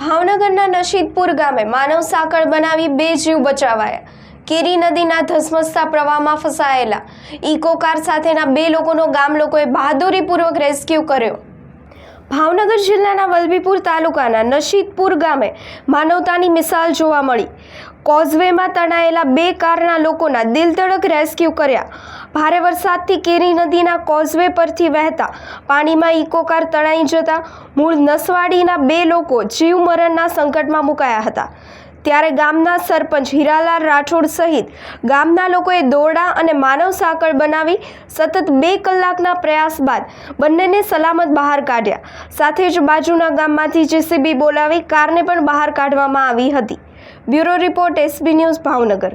ભાવનગરના નશીદપુર ગામે માનવ સાંકળ બનાવી બે જીવ બચાવાયા. કેરી નદીના ધસમસતા પ્રવાહમાં ફસાયેલા ઇકો કાર સાથેના બે લોકોનો ગામ લોકોએ બહાદુરીપૂર્વક રેસ્ક્યુ કર્યો. ભાવનગર જિલ્લાના વલભીપુર તાલુકાના નશીદપુર ગામે માનવતાની મિસાલ જોવા મળી. કોઝવેમાં તણાયેલા બે કારના લોકોના દિલધડક રેસ્ક્યુ કર્યા. ભારે વરસાદથી કેરી નદીના કોઝવે પરથી વહેતા પાણીમાં ઇકોકાર તણાઈ જતા મૂળ નસવાડીના બે લોકો જીવ મરણના સંકટમાં મુકાયા હતા. ત્યારે ગામના સરપંચ હીરાલાલ રાઠોડ સહિત ગામના લોકોએ દોરડા અને માનવ સાંકળ બનાવી સતત બે કલાકના પ્રયાસ બાદ બંનેને સલામત બહાર કાઢ્યા. સાથે જ બાજુના ગામમાંથી જેસીબી બોલાવી કારને પણ બહાર કાઢવામાં આવી હતી. Bureau report SB news Bhavnagar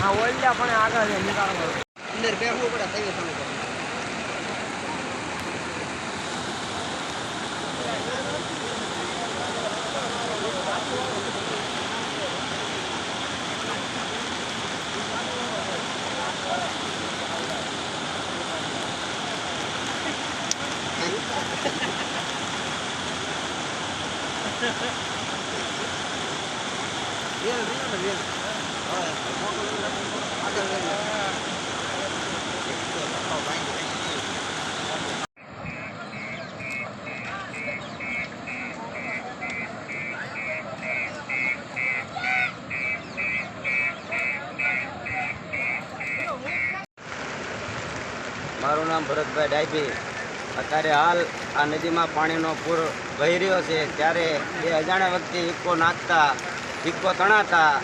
હા ઓલ્યા પણ આગળ અંદર બેસવું પડે તૈયાર bien. આગળ લઈ મારું નામ ભરતભાઈ ડાયભી અત્યારે હાલ આ નદીમાં પાણીનો પૂર વહી રહ્યો છે ત્યારે એ અજાણ્યા વ્યક્તિ ઇક્કો નાખતા ઇક્કો તણાતા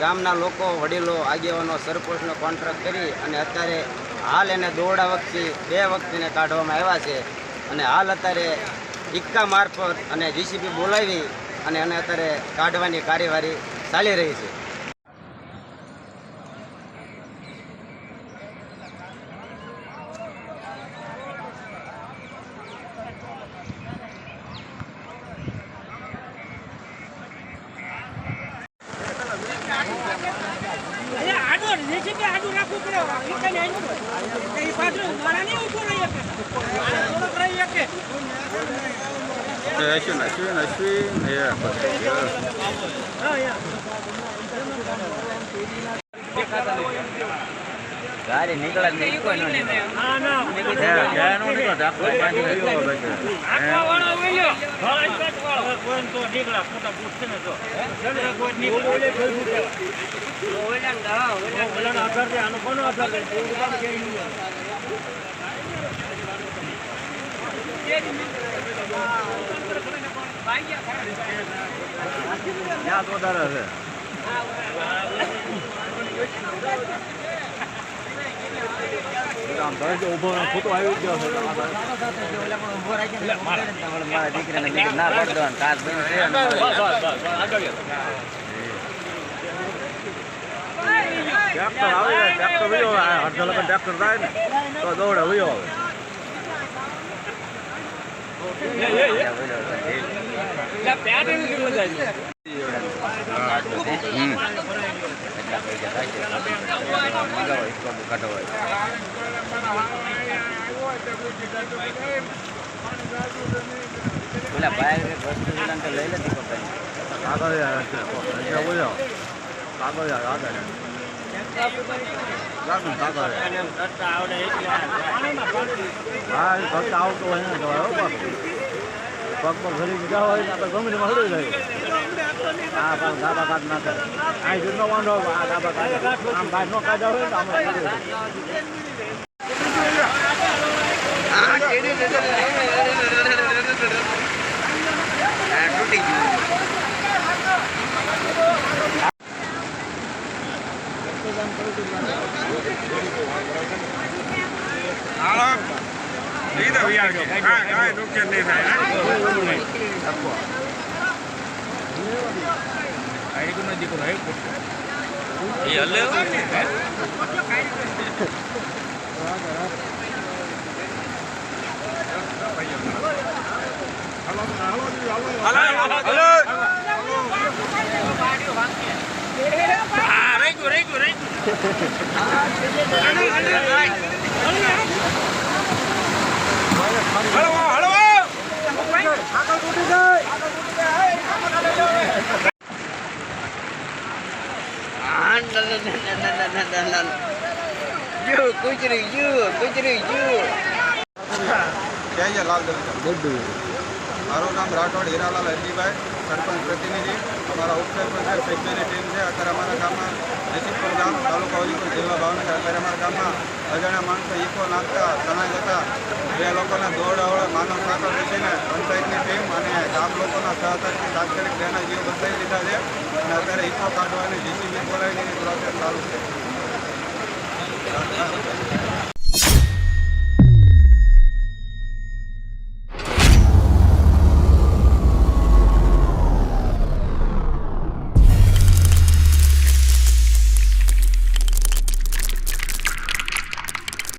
ગામના લોકો, વડીલો, આગેવાનો, સરપંચનો કોન્ટ્રાક્ટ કરી અને અત્યારે હાલ એને દોરડા વખતે, બે વખતને કાઢવામાં આવ્યા છે. અને હાલ અત્યારે ઇક્કા મારફત અને જીસીબી બોલાવી અને એને અત્યારે કાઢવાની કાર્યવાહી ચાલી રહી છે. રાખવું પડે વિકાને આડું હોય. એ પાછળ મારા નહીં ઊભો રહી ગાડી નીકળે કોઈને તો નીકળ્યા, ખોટા પૂછશે ને તો. જલ્દી કોઈ નીકળે. ઓલાનો આધાર છે, ટ્રેક્ટર આવે ને ટ્રેક્ટર વયો આવે અડધો લગન ટ્રેક્ટર થાય ને તો દોડે વયો આવે કાઢો હોય. પેલા ભાઈ વસ્તુ તો લઈ લેતી પપ્પાની. આગળ આવે છે એટલે વયો આગળ આવે આગળ આવે. રાખું ને À vâng, dạ bà vâng, vâng. Ai chúng nó ăn rồi, bà dạ bà vâng. Làm bài nó cái đó hết, làm bài nó À, chị đi, đi, đi, À, cứ đi. Alo. Đi đâu vậy? À, cái nó trên này phải. કાઢ્યા હોય ને તો આમાં હળી જાય. આ કેડી યુ કુચરી યુ કુચરી યુ જય જય લાલ મારું નામ રાઠોડ હીરાલાલ હરજીભાઈ સરપંચ પ્રતિનિધિ. અમારા ઉપસરપંચ સભ્યની ટીમ છે. અત્યારે અમારા ગામમાં, નસીબપુર ગામ, તાલુકા અલીપુર જિલ્લા ભાવનગર અત્યારે અમારા ગામમાં અજાણ્યા માણસો ઈકો નાખતા તણાઈ જતા, બે લોકોના દોડાવડે માનવ સાકર બેસીને પંચાયતની ટીમ અને ગામ લોકોના સહકારથી તાત્કાલિક તેના જીવ બચાવી લીધા છે. અને અત્યારે ઈકો કાઢવાની જીસીબી બોલાવીને પ્રોસેસ ચાલુ છે.